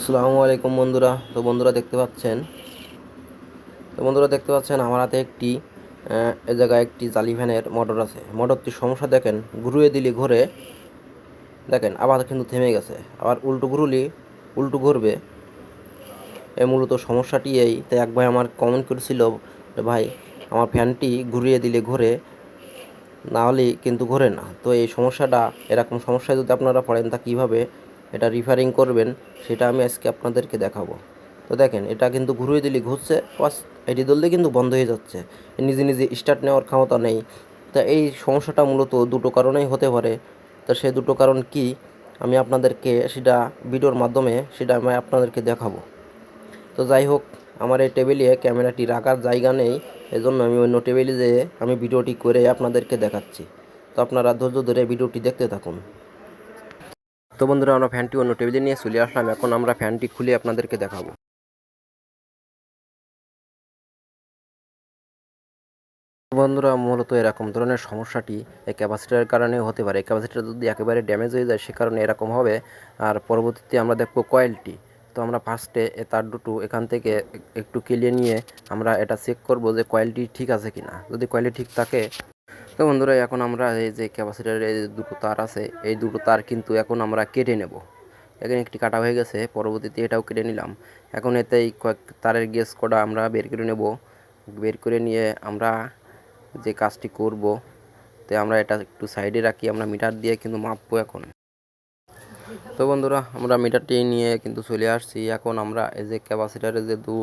আসসালামু আলাইকুম বন্ধুরা। তো বন্ধুরা দেখতে পাচ্ছেন, তো বন্ধুরা দেখতে পাচ্ছেন আমার হাতে একটি এ জায়গায় একটি জালি ফ্যানের মোটর আছে। মোটরটির সমস্যা দেখেন, ঘুরিয়ে দিলে ঘুরে, দেখেন আবার কিন্তু থেমে গেছে। আবার উল্টো ঘুরলি, উল্টো ঘুরবে। এই মূলত সমস্যাটি এই, তাই এক ভাই আমার কমেন্ট করেছিল ভাই, আমার ফ্যানটি ঘুরিয়ে দিলে ঘোরে, না হলে কিন্তু ঘোরে না। তো এই সমস্যাটা, এরকম সমস্যায় যদি আপনারা পড়েন, তা কীভাবে এটা রিফারিং করবেন, সেটা আমি আজকে আপনাদেরকে দেখাবো। তো দেখেন, এটা কিন্তু ঘুরিয়ে দিলে ঘুরছে, বাস এটি দললে কিন্তু বন্ধ হয়ে যাচ্ছে। নিজে নিজে স্টার্ট নেওয়ার ক্ষমতা নেই। তা এই সমস্যাটা মূলত দুটো কারণেই হতে পারে। তো সেই দুটো কারণ কি, আমি আপনাদেরকে সেটা ভিডিওর মাধ্যমে সেটা আমি আপনাদেরকে দেখাবো। তো যাই হোক, আমার এই টেবিলে ক্যামেরাটি রাখার জায়গা নেই, এজন্য আমি অন্য টেবিলে যেয়ে আমি ভিডিওটি করে আপনাদেরকে দেখাচ্ছি। তো আপনারা ধৈর্য ধরে ভিডিওটি দেখতে থাকুন। তো বন্ধুরা, আমরা ফ্যানটি অন্য টেবিলে নিয়ে চলে আসলাম। এখন আমরা ফ্যানটি খুলে আপনাদেরকে দেখাবো। বন্ধুরা, মূলত এরকম ধরনের সমস্যাটি এই ক্যাপাসিটারের কারণে হতে পারে। ক্যাপাসিটার যদি একেবারে ড্যামেজ হয়ে যায়, সে কারণে এরকম হবে। আর পরবর্তীতে আমরা দেখব কয়েলটি। তো আমরা ফার্স্টে এ তার দুটো এখান থেকে একটু কেলিয়ে নিয়ে আমরা এটা চেক করব যে কয়েলটি ঠিক আছে কিনা। যদি কয়েলটি ঠিক থাকে তো বন্ধুরা, এখন আমরা এই যে ক্যাপাসিটারের এই দুটো তার আছে, এই দুটো তার কিন্তু এখন আমরা কেটে নেব। এখানে একটি কাটা হয়ে গেছে, পরবর্তীতে এটাও কেটে নিলাম। এখন এতে এই কয়েক তারের গেস কটা আমরা বের করে নেব। বের করে নিয়ে আমরা যে কাজটি করব, তো আমরা এটা একটু সাইডে রাখি, আমরা মিটার দিয়ে কিন্তু মাপবো এখন। তো বন্ধুরা, আমরা মিটারটি নিয়ে কিন্তু চলে আসছি। এখন আমরা এই যে ক্যাপাসিটারের যে দু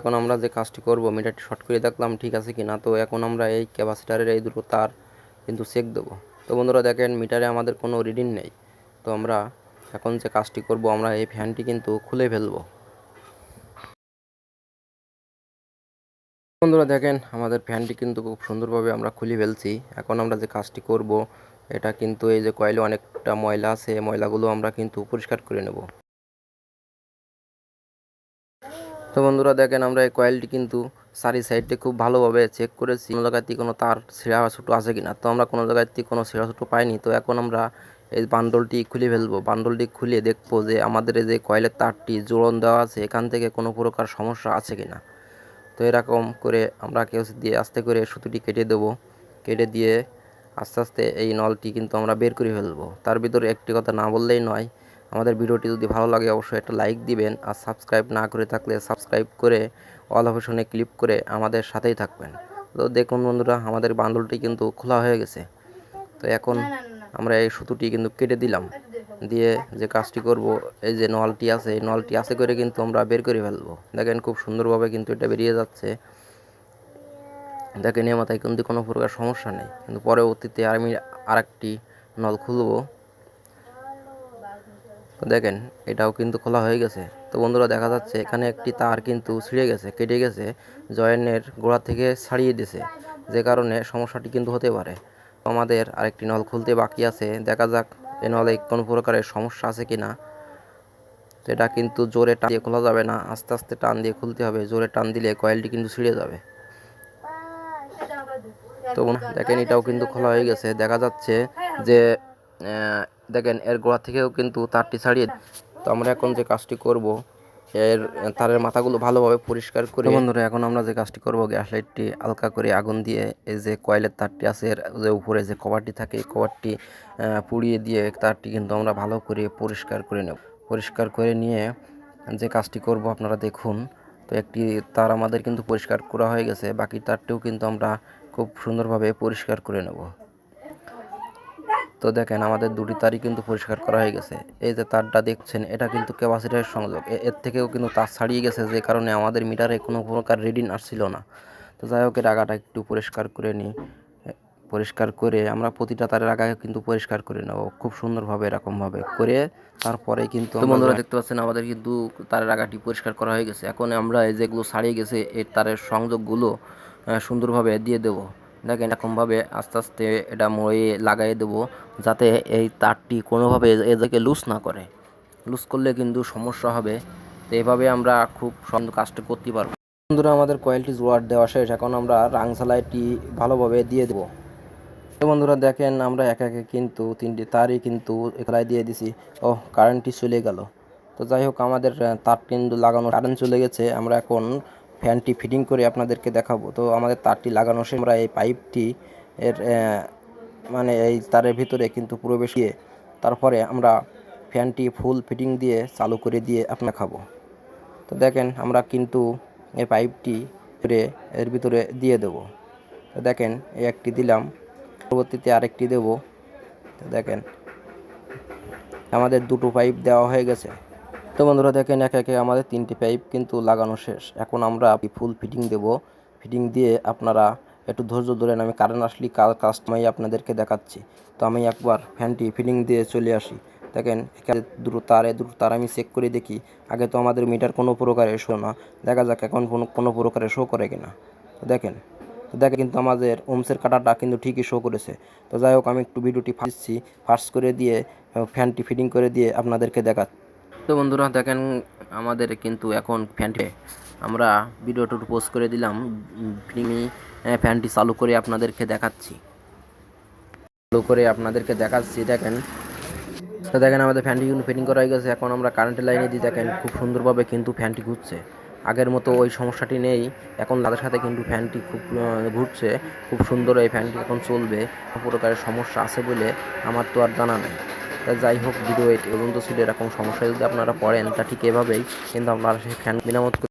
এখন আমরা যে কাজটি করব মিটারটি শর্ট করে দেখলাম ঠিক আছে কি না তো এখন আমরা এই ক্যাপাসিটারের এই দুটো তার কিন্তু চেক দেবো। তো বন্ধুরা দেখেন মিটারে আমাদের কোনো রিডিং নেই। তো আমরা এখন যে কাজটি করব, আমরা এই ফ্যানটি কিন্তু খুলে ফেলব। বন্ধুরা দেখেন, আমাদের ফ্যানটি কিন্তু খুব সুন্দরভাবে আমরা খুলে ফেলছি। এখন আমরা যে কাজটি করব, এটা কিন্তু এই যে কয়েলে অনেকটা ময়লা আছে ময়লাগুলো আমরা কিন্তু পরিষ্কার করে নেব। তো বন্ধুরা দেখেন আমরা এই কয়েলটি কিন্তু সারি সাইডে খুব ভালোভাবে চেক করেছি। কোনো জায়গায় থেকে কোনো তার ছিঁড়া ছোটো আছে কিনা? তো আমরা কোনো জায়গায় থেকে কোনো ছিঁড়া ছোটো পাইনি। তো এখন আমরা এই বান্ডলটি খুলে ফেলব। বান্ডলটি খুলে দেখব যে আমাদের এই যে কয়েলের তারটি জোড়ন দেওয়া আছে, এখান থেকে কোনো প্রকার সমস্যা আছে কিনা? তো এরকম করে আমরা কেউ দিয়ে আস্তে করে সুতোটি কেটে দেবো। কেটে দিয়ে আস্তে আস্তে এই নলটি কিন্তু আমরা বের করে ফেলব। তার ভিতরে একটি কথা না বললেই নয় আমাদের ভিডিওটি যদি ভালো লাগে, অবশ্যই একটা লাইক দিবেন আর সাবস্ক্রাইব না করে থাকলে সাবস্ক্রাইব করে অল অপশনে ক্লিক করে আমাদের সাথেই থাকবেন। তো দেখুন বন্ধুরা, আমাদের বান্ডলটি কিন্তু খোলা হয়ে গেছে। তো এখন আমরা এই সুতোটি কিন্তু কেটে দিলাম। দিয়ে যে কাজটি করব, এই যে নলটি আছে, এই নলটি আছে করে কিন্তু আমরা বের করে ফেলব। দেখেন খুব সুন্দরভাবে কিন্তু এটা বেরিয়ে যাচ্ছে। দেখেন এ মাথায় কিন্তু কোনো প্রকার সমস্যা নেই। কিন্তু পরবর্তীতে আমি আরেকটি নল খুলবো। দেখেন, এটাও কিন্তু খোলা হয়ে গেছে। তো বন্ধুরা, দেখা যাচ্ছে এখানে একটি তার কিন্তু ছিঁড়ে গেছে, কেটে গেছে, জয়েনের গোড়া থেকে ছাড়িয়ে দিয়েছে যে কারণে সমস্যাটি কিন্তু হতে পারে। আমাদের আরেকটি নল খুলতে বাকি আছে। দেখা যাক এ নলে কোনো প্রকারের সমস্যা আছে কি না এটা কিন্তু জোরে টান দিয়ে খোলা যাবে না, আস্তে আস্তে টান দিয়ে খুলতে হবে। জোরে টান দিলে কয়েলটি কিন্তু ছিঁড়ে যাবে। তো দেখেন এটাও কিন্তু খোলা হয়ে গেছে। দেখা যাচ্ছে যে দেখেন, এর গোড়া থেকেও কিন্তু তারটি ছাড়িয়ে তো আমরা এখন যে কাজটি করব, এর, তারের মাথাগুলো ভালোভাবে পরিষ্কার করে বন্ধুরা, এখন আমরা যে কাজটি করব, গ্যাস লাইটটি হালকা করে আগুন দিয়ে, এই যে কয়েলের তারটি আছে, এর যে উপরে যে কভারটি থাকে, এই কভারটি পুড়িয়ে দিয়ে তারটি কিন্তু আমরা ভালো করে পরিষ্কার করে নেব। পরিষ্কার করে নিয়ে যে কাজটি করব, আপনারা দেখুন, তো একটি তার আমাদের কিন্তু পরিষ্কার করা হয়ে গেছে। বাকি তারটিও কিন্তু আমরা খুব সুন্দরভাবে পরিষ্কার করে নেব। তো দেখেন আমাদের দুটি তারই কিন্তু পরিষ্কার করা হয়ে গেছে। এই যে তারটা দেখছেন এটা কিন্তু ক্যাপাসিটারের সংযোগ। এর থেকেও কিন্তু তার ছাড়িয়ে গেছে যে কারণে আমাদের মিটারে কোনো প্রকার রিডিং আসছিল না। তো যাই হোক এর আগাটা একটু পরিষ্কার করে নিই পরিষ্কার করে আমরা প্রতিটা তারের আগায় কিন্তু পরিষ্কার করে নেব। খুব সুন্দরভাবে এরকমভাবে করে তারপরে কিন্তু বন্ধুরা দেখতে পাচ্ছেন আমাদের কিন্তু তারের আগাটি পরিষ্কার করা হয়ে গেছে। এখন আমরা এই যেগুলো ছাড়িয়ে গেছে এই তারের সংযোগগুলো সুন্দরভাবে দিয়ে দেবো। দেখেন এরকমভাবে আস্তে আস্তে এটা ময়ে লাগাই দেবো, যাতে এই তারটি কোনোভাবে এদেরকে লুজ না করে। লুজ করলে কিন্তু সমস্যা হবে। তো এভাবে আমরা খুব কাজটা করতে পারব। বন্ধুরা, আমাদের কয়েলটি জোয়ার দেওয়া শেষ। এখন আমরা রাংসালাইটি ভালোভাবে দিয়ে দেবো। তো বন্ধুরা, দেখেন আমরা একে একে কিন্তু তিনটি তারই কিন্তু এখানে দিয়ে দিছি। ও কারেন্টটি চলে গেল। তো যাই হোক, আমাদের তার কিন্তু লাগানো কারেন্ট চলে গেছে। আমরা এখন ফ্যানটি ফিটিং করে আপনাদেরকে দেখাবো। তো আমাদের তারটি লাগানো শেষ। আমরা এই পাইপটি এর মানে এই তারের ভিতরে কিন্তু প্রবেশ দিয়ে তারপরে আমরা ফ্যানটি ফুল ফিটিং দিয়ে চালু করে দিয়ে আপনার খাব তো দেখেন, আমরা কিন্তু এই পাইপটি এর ভিতরে দিয়ে দেব। তো দেখেন, এই একটি দিলাম, পরবর্তীতে আরেকটি দেব। তো দেখেন, আমাদের দুটো পাইপ দেওয়া হয়ে গেছে। তো বন্ধুরা দেখেন একে একে আমাদের তিনটি পাইপ কিন্তু লাগানো শেষ। এখন আমরা ফুল ফিটিং দেব। ফিটিং দিয়ে আপনারা একটু ধৈর্য ধরেন, আমি কারেন্ট আসলে কাস্টমাই আপনাদেরকে দেখাচ্ছি। তো আমি একবার ফ্যানটি ফিটিং দিয়ে চলে আসি। দেখেন দুটো তারে দুটো তার আমি চেক করে দেখি। আগে তো আমাদের মিটার কোনো প্রকারে শো না। দেখা যাক এখন কোনো কোনো প্রকারে শো করে কিনা। দেখেন দেখে কিন্তু আমাদের ওমসের কাটাটা কিন্তু ঠিকই শো করেছে। তো যাই হোক, আমি একটু ভিডিওটি ফাঁসছি ফার্স্ট করে দিয়ে ফ্যানটি ফিটিং করে দিয়ে আপনাদেরকে দেখা তো বন্ধুরা দেখেন, আমাদের কিন্তু এখন ফ্যানটি। আমরা ভিডিওটা পোস্ট করে দিলাম ফিল্মি ফ্যানটি চালু করে আপনাদেরকে দেখাচ্ছি। চালু করে আপনাদেরকে দেখাচ্ছি, দেখেন। তো দেখেন, আমাদের ফ্যানটি কিন্তু ফিটিং করা হয়ে গেছে। এখন আমরা কারেন্টের লাইনে দিয়ে দেখেন, খুব সুন্দরভাবে কিন্তু ফ্যানটি ঘুরছে। আগের মতো ওই সমস্যাটি নেই, এখন তাদের সাথে কিন্তু ফ্যানটি খুব ঘুরছে। খুব সুন্দর এই ফ্যানটি এখন চলবে প্রকারের সমস্যা আছে বলে আমার তো আর জানা নেই। তা যাই হোক ভিডিও এটি পর্যন্ত ছিল এরকম সমস্যায় যদি আপনারা পড়েন, তা ঠিক এভাবেই। কিন্তু আপনারা সেই ফ্যান মেরামত